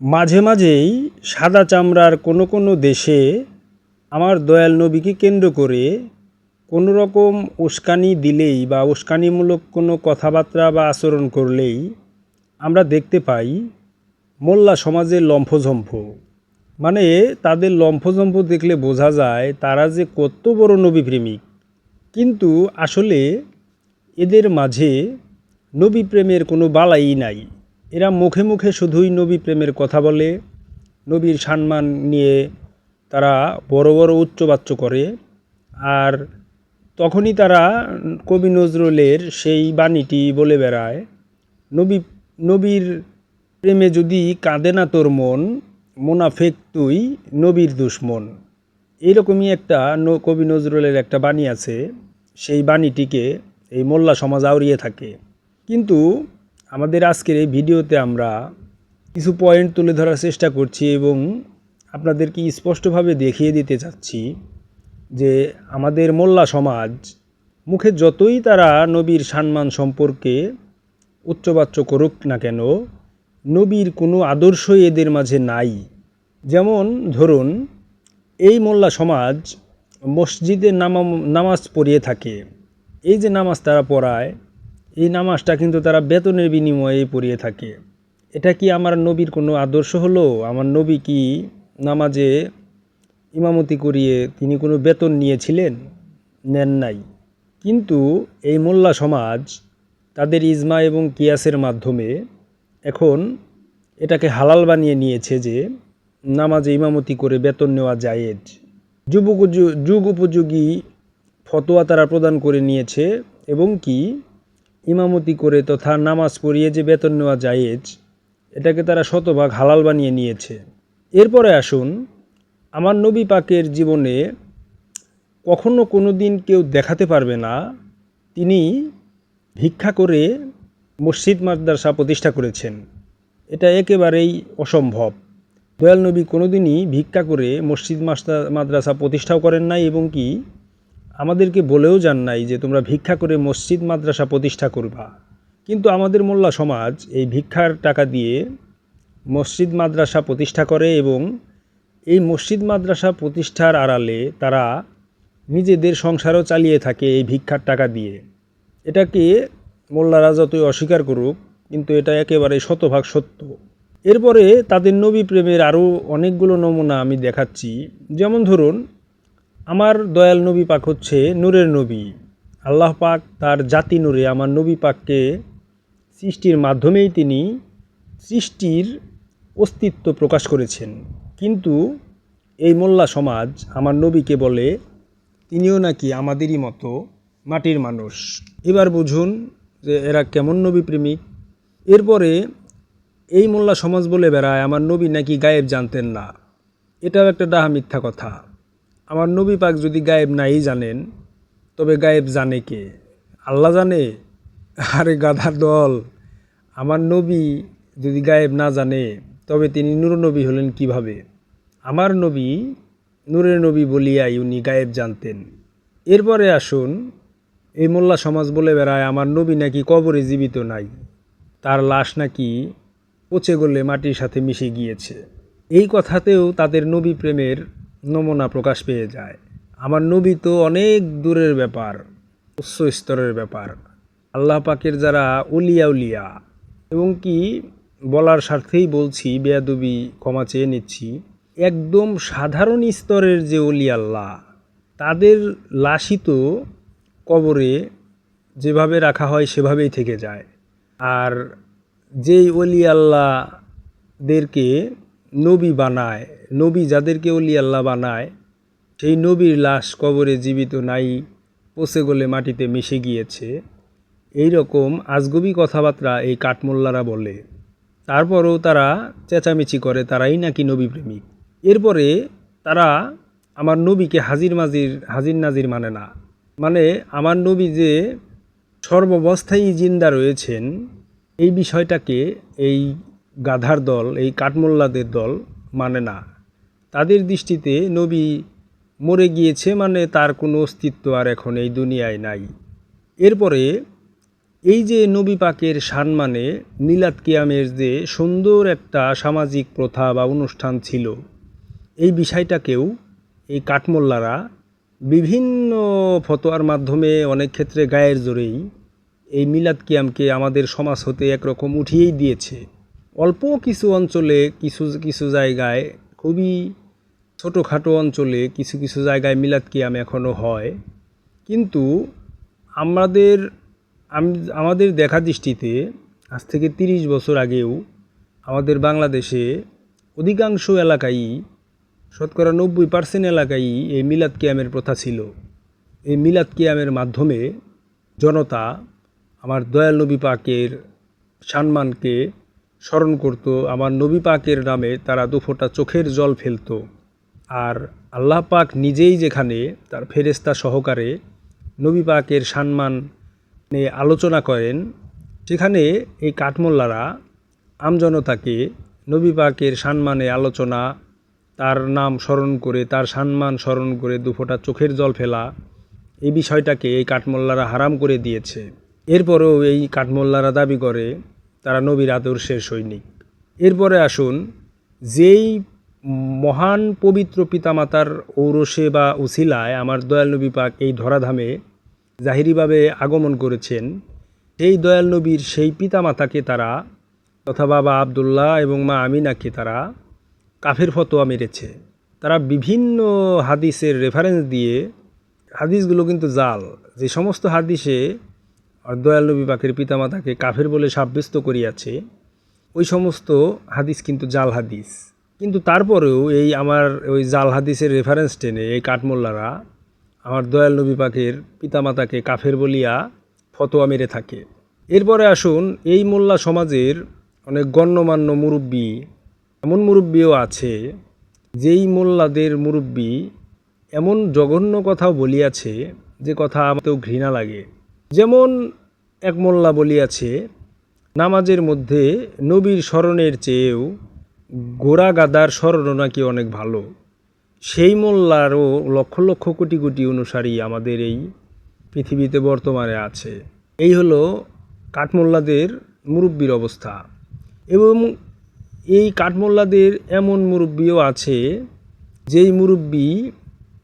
মাঝে মাঝেই সাদা চামড়ার কোনো কোনো দেশে আমার দয়াল নবীকে কেন্দ্র করে কোনো রকম উস্কানি দিলেই বা উস্কানিমূলক কোনো কথাবার্তা বা আচরণ করলেই আমরা দেখতে পাই মোল্লা সমাজের লম্ফঝম্ফ। মানে তাদের লম্ফঝম্ফ দেখলে বোঝা যায় তারা যে কত বড় নবী প্রেমিক কিন্তু আসলে এদের মাঝে নবী প্রেমের কোনো বালাই নাই। এরা মুখে মুখে শুধুই নবী প্রেমের কথা বলে, নবীর সম্মান নিয়ে তারা বড় বড় উচ্চবাচ্য করে, আর তখনই তারা কবি নজরুলের সেই বাণীটি বলে বেড়ায়, নবী, নবীর প্রেমে যদি কাঁদে না তোর মন, মোনাফেক তুই নবীর দুশ্মন। এইরকমই একটা কবি নজরুলের একটা বাণী আছে, সেই বাণীটিকে এই মোল্লা সমাজ আউড়িয়ে থাকে। কিন্তু আমাদের আজকের এই ভিডিওতে আমরা কিছু পয়েন্ট তুলে ধরার চেষ্টা করছি এবং আপনাদেরকে স্পষ্টভাবে দেখিয়ে দিতে চাচ্ছি যে আমাদের মোল্লা সমাজ মুখে যতই তারা নবীর সম্মান সম্পর্কে উচ্চবাচ্য করুক না কেন, নবীর কোনো আদর্শই এদের মাঝে নাই। যেমন ধরুন, এই মোল্লা সমাজ মসজিদে নামা নামাজ পড়িয়ে থাকে। এই যে নামাজ তারা পড়ায় এই নামাজটা কিন্তু তারা বেতনের বিনিময়ে পড়িয়ে থাকে। এটা কি আমার নবীর কোনো আদর্শ হলো? আমার নবী কি নামাজে ইমামতি করিয়ে তিনি কোনো বেতন নিয়েছিলেন? নেন নাই। কিন্তু এই মোল্লা সমাজ তাদের ইজমা এবং কিয়াসের মাধ্যমে এখন এটাকে হালাল বানিয়ে নিয়েছে যে নামাজে ইমামতি করে বেতন নেওয়া জায়েজ। যুগ উপযু- যুগ উপযোগী ফতোয়া তারা প্রদান করে নিয়েছে এবং কি ইমামতি করে তথা নামাজ পড়িয়ে যে বেতন নেওয়া জায়েজ, এটাকে তারা শতভাগ হালাল বানিয়ে নিয়েছে। এরপরে আসুন, আমার নবী পাকের জীবনে কখনো কোনো দিন কেউ দেখাতে পারবে না, তিনি ভিক্ষা করে মসজিদ মাদ্রাসা প্রতিষ্ঠা করেছেন। এটা একেবারেই অসম্ভব। দয়াল নবী কোনোদিনই ভিক্ষা করে মসজিদ মাদ্রাসা প্রতিষ্ঠাও করেন নাই এবং কি আমাদেরকে বলেও যান নাই যে তোমরা ভিক্ষা করে মসজিদ, মাদ্রাসা প্রতিষ্ঠা করবা। কিন্তু আমাদের মোল্লা সমাজ এই ভিক্ষার টাকা দিয়ে মসজিদ, মাদ্রাসা প্রতিষ্ঠা করে এবং এই মসজিদ, মাদ্রাসা প্রতিষ্ঠার আড়ালে তারা নিজেদের সংসারও চালিয়ে থাকে এই ভিক্ষার টাকা দিয়ে। এটাকে মোল্লারা যতই অস্বীকার করুক, কিন্তু এটা একেবারে শতভাগ সত্য। এরপরে তাদের নবী প্রেমের আরও অনেকগুলো নমুনা আমি দেখাচ্ছি। যেমন ধরুন আমার দয়াল নবী পাক হচ্ছে নূরের নবী। আল্লাহ পাক তার জাতি নূরে আমার নবী পাককে সৃষ্টির মাধ্যমেই তিনি সৃষ্টির অস্তিত্ব প্রকাশ করেছেন। কিন্তু এই মোল্লা সমাজ আমার নবীকে বলে, তিনিও নাকি আমাদেরই মতো মাটির মানুষ। এবার বুঝুন যে এরা কেমন নবী প্রেমিক। এরপরে এই মোল্লা সমাজ বলে বেড়ায়, আমার নবী নাকি গায়েব জানতেন না। এটাও একটা ডাহা মিথ্যা কথা। আমার নবী পাক যদি গায়েব নাই জানেন, তবে গায়েব জানে কে? আল্লাহ জানে? আরে গাধার দল। আমার নবী যদি গায়েব না জানে, তবে তিনি নূর নবী হলেন কীভাবে? আমার নবী নূরের নবী বলিয়াই উনি গায়েব জানতেন। এরপরে আসুন, এই মোল্লা সমাজ বলে বেড়ায়, আমার নবী নাকি কবরে জীবিত নাই। তার লাশ নাকি পচে গলে মাটির সাথে মিশে গিয়েছে। এই কথাতেও তাদের নবী প্রেমের নমুনা প্রকাশ পেয়ে যায়। আমার নবী তো অনেক দূরের ব্যাপার, উচ্চ স্তরের ব্যাপার। আল্লাহ পাকের যারা উলিয়া উলিয়া, এবং কি বলার স্বার্থেই বলছি, বেয়াদবি ক্ষমা চেয়ে নিচ্ছি, একদম সাধারণ স্তরের যে অলি আল্লাহ, তাদের লাশই তো কবরে যেভাবে রাখা হয় সেভাবেই থেকে যায়। আর যেই অলি আল্লাহদেরকে নবী বানায়, নবী যাদেরকে অলি আল্লাহ বানায়, সেই নবীর লাশ কবরে জীবিত নাই, পচে গলে মাটিতে মিশে গিয়েছে। এই রকম আজগবি কথাবার্তা এই কাঠমোল্লারা বলে। তারপরেও তারা চেঁচামেচি করে, তারাই নাকি নবী প্রেমিক। এরপরে তারা আমার নবীকে হাজির মাজির, হাজির নাজির মানে না। মানে আমার নবী যে সর্বাবস্থায় জিন্দা রয়েছেন, এই বিষয়টাকে, এই গাধার দল, এই কাঠমোল্লাদের দল মানে না। তাদের দৃষ্টিতে নবী মরে গিয়েছে মানে তার কোনো অস্তিত্ব আর এখন এই দুনিয়ায় নাই। এরপরে এই যে নবী পাকের সম্মানে মিলাদ কিয়ামের যে সুন্দর একটা সামাজিক প্রথা বা অনুষ্ঠান ছিল, এই বিষয়টাকেও এই কাঠমোল্লারা বিভিন্ন ফতোয়ার মাধ্যমে অনেক ক্ষেত্রে গায়ের জোরেই এই মিলাদ কিয়ামকে আমাদের সমাজ হতে একরকম উঠিয়েই দিয়েছে। অল্প কিছু অঞ্চলে, কিছু কিছু জায়গায়, খুবই ছোটোখাটো অঞ্চলে কিছু কিছু জায়গায় মিলাদ কিয়াম এখনও হয়। কিন্তু আমাদের আমাদের দেখা দৃষ্টিতে আজ থেকে তিরিশ বছর আগেও আমাদের বাংলাদেশে অধিকাংশ এলাকায় শতকরা নব্বই পার্সেন্ট এলাকায় এই মিলাদ কিয়ামের প্রথা ছিল। এই মিলাদ কিয়ামের মাধ্যমে জনতা আমার দয়াল নবী পাকের সম্মানকে স্মরণ করত, আমার নবী পাকের নামে তারা দুফোঁটা চোখের জল ফেলতো। আর আল্লাহ পাক নিজেই যেখানে তার ফেরেস্তা সহকারে নবী পাকের সম্মান নিয়ে আলোচনা করেন, সেখানে এই কাঠমোল্লারা আমজনতাকে নবী পাকের সম্মানে আলোচনা, তার নাম স্মরণ করে, তার সম্মান স্মরণ করে দুফোঁটা চোখের জল ফেলা, এই বিষয়টাকে এই কাঠমোল্লারা হারাম করে দিয়েছে। এরপরেও এই কাঠমোল্লারা দাবি করে তারা নবীর আদর্শের সৈনিক। এরপরে আসুন, যেই মহান পবিত্র পিতামাতার ঔরসে বা উসিলায় আমার দয়াল নবী পাক এই ধরাধামে জাহিরিভাবে আগমন করেছেন, সেই দয়াল নবীর সেই পিতামাতাকে তারা তথা বাবা আবদুল্লাহ এবং মা আমিনাকে তারা কাফের ফতোয়া মেরেছে। তারা বিভিন্ন হাদিসের রেফারেন্স দিয়ে, হাদিসগুলো কিন্তু জাল, যে সমস্ত হাদিসে দয়াল নবী পাকের পিতামাতাকে কাফের বলে সাব্যস্ত করিয়াছে, ওই সমস্ত হাদিস কিন্তু জাল হাদিস। কিন্তু তারপরেও এই আমার ওই জাল হাদিসের রেফারেন্স টেনে এই কাঠমোল্লারা আমার দয়াল নবী পাকের পিতামাতাকে কাফের বলিয়া ফতোয়া মেরে থাকে। এরপরে আসুন এই মোল্লা সমাজের অনেক গণ্যমান্য মুরব্বী, এমন মুরব্বীও আছে, যেই মোল্লাদের মুরব্বী এমন জঘন্য কথাও বলিয়াছে, যে কথা আমাতেও ঘৃণা লাগে। যেমন এক মোল্লা বলিয়াছে, নামাজের মধ্যে নবীর স্মরণের চেয়েও গোড়া গাদার স্মরণও নাকি অনেক ভালো। সেই মোল্লারও লক্ষ লক্ষ কোটি কোটি অনুসারী আমাদের এই পৃথিবীতে বর্তমানে আছে। এই হলো কাঠমোল্লাদের মুরব্বীর অবস্থা। এবং এই কাঠমোল্লাদের এমন মুরব্বীও আছে, যেই মুরব্বী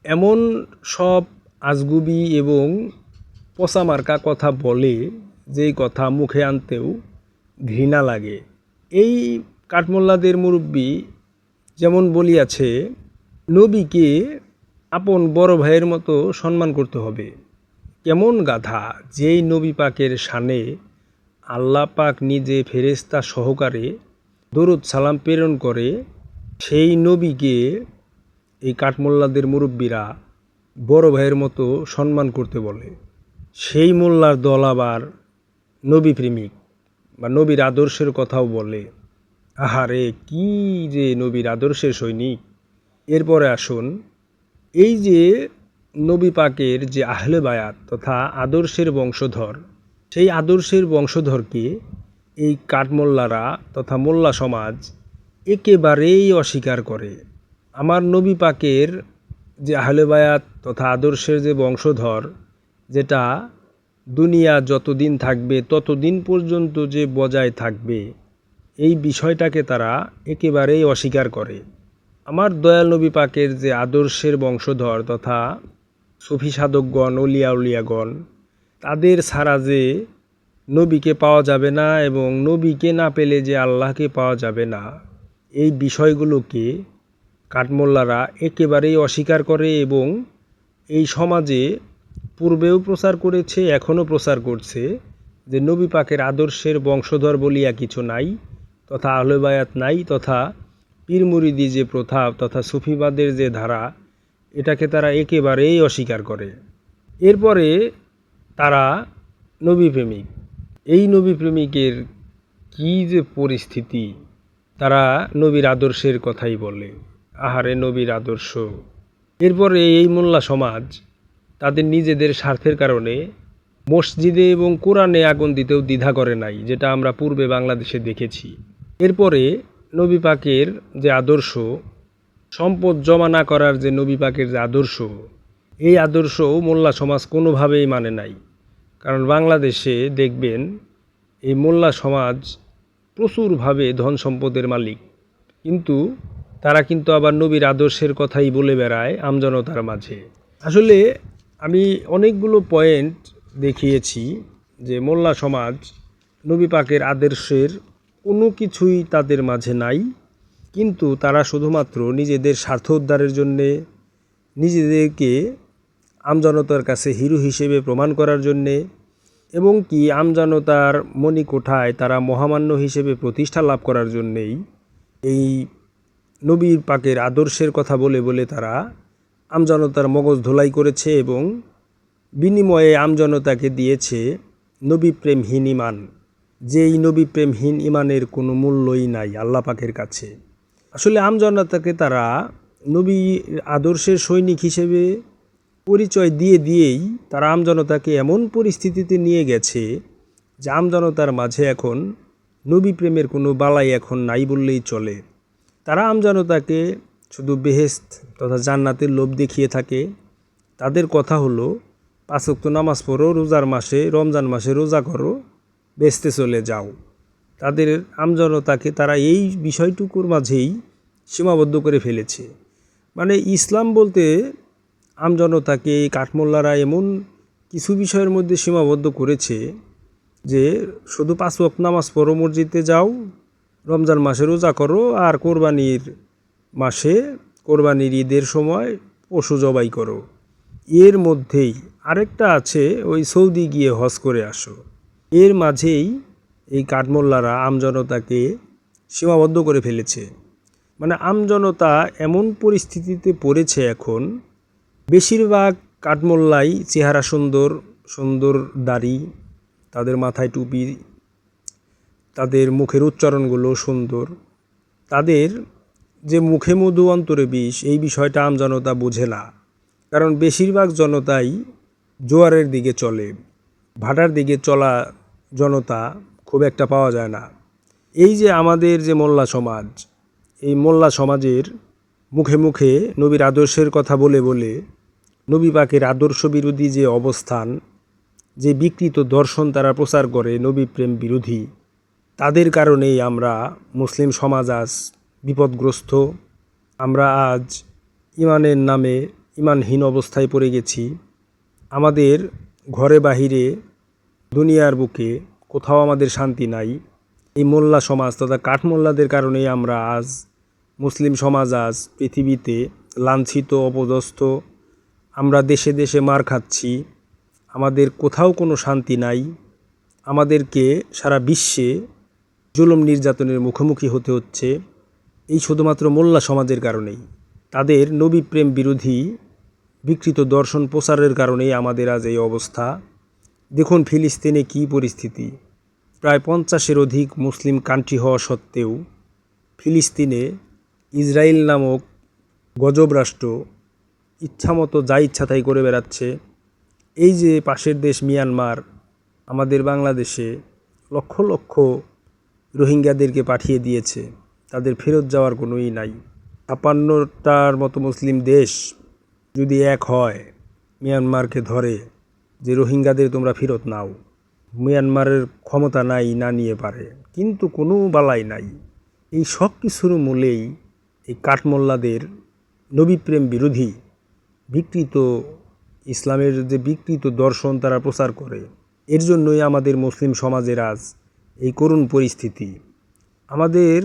এমন সব আজগুবি এবং পচামার্কা কথা বলে যেই কথা মুখে আনতেও ঘৃণা লাগে। এই কাঠমোল্লাদের মুরব্বী যেমন বলিয়াছে, নবীকে আপন বড় ভাইয়ের মতো সম্মান করতে হবে। কেমন গাধা যেই নবী পাকের শানে আল্লাহ পাক নিজে ফেরেস্তা সহকারে দরুদ সালাম প্রেরণ করে, সেই নবীকে এই কাঠমোল্লাদের মুরব্বীরা বড় ভাইয়ের মতো সম্মান করতে বলে। সেই মোল্লার দল আবার নবী প্রেমিক বা নবীর আদর্শের কথাও বলে। আহারে, কি যে নবীর আদর্শের সৈনিক। এরপরে আসুন, এই যে নবী পাকের যে আহলে বায়াত তথা আদর্শের বংশধর, সেই আদর্শের বংশধরকে এই কাঠমোল্লারা তথা মোল্লা সমাজ একেবারেই অস্বীকার করে। আমার নবী পাকের যে আহলে বায়াত তথা আদর্শের যে বংশধর যেটা দুনিয়া যতদিন থাকবে, ততদিন পর্যন্ত যে বজায় থাকবে, এই বিষয়টাকে তারা একেবারেই অস্বীকার করে। আমার দয়াল নবী পাকের যে আদর্শের বংশধর তথা সুফি সাধকগণ, অলিয়া উলিয়াগণ, তাদের ছাড়া যে নবীকে পাওয়া যাবে না এবং নবীকে না পেলে যে আল্লাহকে পাওয়া যাবে না, এই বিষয়গুলোকে কাঠমোল্লারা একেবারেই অস্বীকার করে এবং এই সমাজে পূর্বেও প্রচার করেছে, এখনও প্রচার করছে। যে নবী পাকের আদর্শের বংশধর বলিয়া কিছু নাই, তথা আহলেবায়াত নাই, তথা পীর মুরিদি যে প্রথা, তথা সুফিবাদের যে ধারা, এটাকে তারা একেবারেই অস্বীকার করে। এরপরে তারা নবী প্রেমিক এই নবী প্রেমিকের কী যে পরিস্থিতি, তারা নবীর আদর্শের কথাই বলে। আহারে নবীর আদর্শ। এরপরে এই মোল্লা সমাজ তাদের নিজেদের স্বার্থের কারণে মসজিদে এবং কোরআনে আগুন দিতেও দ্বিধা করে নাই, যেটা আমরা পূর্বে বাংলাদেশে দেখেছি। এরপরে নবী পাকের যে আদর্শ, সম্পদ জমা না করার যে নবী পাকের যে আদর্শ, এই আদর্শ মোল্লা সমাজ কোনোভাবেই মানে নাই। কারণ বাংলাদেশে দেখবেন, এই মোল্লা সমাজ প্রচুরভাবে ধন সম্পদের মালিক। কিন্তু তারা কিন্তু আবার নবীর আদর্শের কথাই বলে বেড়ায় আমজনতার মাঝে। আসলে আমি অনেকগুলো পয়েন্ট দেখিয়েছি যে মোল্লা সমাজ নবী পাকের আদর্শের কোনো কিছুই তাদের মাঝে নাই। কিন্তু তারা শুধুমাত্র নিজেদের স্বার্থ উদ্ধারের জন্যে নিজেদেরকে আমজনতার কাছে হিরো হিসেবে প্রমাণ করার জন্যে এবং কি আমজনতার মণিকোঠায় তারা মহামান্য হিসেবে প্রতিষ্ঠা লাভ করার জন্যেই এই নবীর পাকের আদর্শের কথা বলে বলে তারা আমজনতার মগজ ধোলাই করেছে এবং বিনিময়ে আমজনতাকে দিয়েছে নবী প্রেমহীন ইমান। যেই নবী প্রেমহীন ইমানের কোনো মূল্যই নাই আল্লাহ পাকের কাছে। আসলে আমজনতাকে তারা নবী আদর্শের সৈনিক হিসেবে পরিচয় দিয়ে দিয়েই তারা আমজনতাকে এমন পরিস্থিতিতে নিয়ে গেছে যে আমজনতার মাঝে এখন নবী প্রেমের কোনো বালাই এখন নাই বললেই চলে। তারা আমজনতাকে শুধু বেহেস্ত তথা জান্নাতের লোভ দেখিয়ে থাকে। তাদের কথা হলো পাঁচক্ত নামাজ পড়ো, রোজার মাসে, রমজান মাসে রোজা করো বেচতে চলে যাও। তাদের আমজনতাকে তারা এই বিষয়টুকুর মাঝেই সীমাবদ্ধ করে ফেলেছে। মানে ইসলাম বলতে আমজনতাকে এই কাঠমোল্লারা এমন কিছু বিষয়ের মধ্যে সীমাবদ্ধ করেছে যে শুধু পাঁচ নামাজ পড়ো, মসজিদে যাও, রমজান মাসে রোজা করো আর কোরবানির মাসে কোরবানির ঈদের সময় পশু জবাই করো। এর মধ্যেই আরেকটা আছে, ওই সৌদি গিয়ে হজ করে আসো। এর মাঝেই এই কাঠমোল্লারা আমজনতাকে সীমাবদ্ধ করে ফেলেছে। মানে আমজনতা এমন পরিস্থিতিতে পড়েছে এখন, বেশিরভাগ কাঠমোল্লাই চেহারা সুন্দর সুন্দর দাড়ি, তাদের মাথায় টুপি, তাদের মুখের উচ্চারণগুলো সুন্দর, তাদের যে মুখে মধু, অন্তরে বিষ, এই বিষয়টা আমজনতা বোঝে না। কারণ বেশিরভাগ জনতাই জোয়ারের দিকে চলে। ভাটার দিকে চলা জনতা খুব একটা পাওয়া যায় না। এই যে আমাদের যে মোল্লা সমাজ, এই মোল্লা সমাজের মুখে মুখে নবীর আদর্শের কথা বলে বলে নবী পাকের আদর্শ বিরোধী যে অবস্থান, যে বিকৃত দর্শন তারা প্রচার করে নবী প্রেম বিরোধী, তাদের কারণেই আমরা মুসলিম সমাজ আজ বিপদগ্রস্ত। আমরা আজ ইমানের নামে ইমানহীন অবস্থায় পড়ে গেছি। আমাদের ঘরে বাহিরে দুনিয়ার বুকে কোথাও আমাদের শান্তি নাই। এই মোল্লা সমাজ তথা কাঠমোল্লাদের কারণেই আমরা আজ মুসলিম সমাজ আজ পৃথিবীতে লাঞ্ছিত, অপদস্থ। আমরা দেশে দেশে মার খাচ্ছি। আমাদের কোথাও কোনো শান্তি নাই। আমাদেরকে সারা বিশ্বে জুলুম নির্যাতনের মুখোমুখি হতে হচ্ছে। এই শুধুমাত্র মোল্লা সমাজের কারণেই। তাদের নবী প্রেম বিরোধী বিকৃত দর্শন প্রচারের কারণেই আমাদের আজ এই অবস্থা। দেখুন ফিলিস্তিনে কী পরিস্থিতি। প্রায় পঞ্চাশের অধিক মুসলিম কান্ট্রি হওয়া সত্ত্বেও ফিলিস্তিনে ইসরায়েল নামক গজব রাষ্ট্র ইচ্ছামতো যা ইচ্ছা তাই করে বেড়াচ্ছে। এই যে পাশের দেশ মিয়ানমার, আমাদের বাংলাদেশে লক্ষ লক্ষ রোহিঙ্গাদেরকে পাঠিয়ে দিয়েছে। তাদের ফেরত যাওয়ার কোনোই নাই। ছাপান্নটার মতো মুসলিম দেশ যদি এক হয়, মিয়ানমারকে ধরে, যে রোহিঙ্গাদের তোমরা ফেরত নাও, মিয়ানমারের ক্ষমতা নাই, না নিয়ে পারে। কিন্তু কোনো বালাই নাই। এই সব কিছুর মূলেই এই কাঠমোল্লাদের নবীপ্রেম বিরোধী বিকৃত ইসলামের যে বিকৃত দর্শন তারা প্রচার করে, এর জন্যই আমাদের মুসলিম সমাজের আজ এই করুণ পরিস্থিতি। আমাদের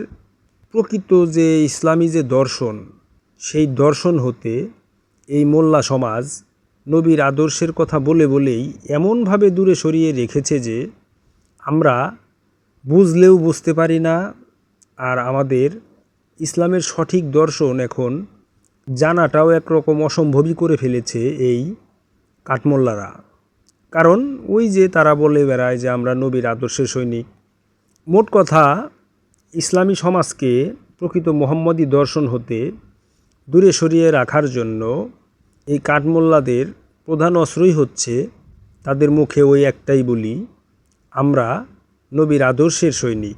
প্রকৃত যে ইসলামী যে দর্শন, সেই দর্শন হতে এই মোল্লা সমাজ নবীর আদর্শের কথা বলে বলেই এমনভাবে দূরে সরিয়ে রেখেছে যে আমরা বুঝলেও বুঝতে পারি না আর আমাদের ইসলামের সঠিক দর্শন এখন জানাটাও একরকম অসম্ভবই করে ফেলেছে এই কাঠমোল্লারা। কারণ ওই যে তারা বলে বেড়ায় যে আমরা নবীর আদর্শের সৈনিক। মোট কথা ইসলামী সমাজকে প্রকৃত মোহাম্মদী দর্শন হতে দূরে সরিয়ে রাখার জন্য এই কাঠমোল্লাদের প্রধান অস্ত্রই হচ্ছে তাদের মুখে ওই একটাই বলি, আমরা নবীর আদর্শের সৈনিক।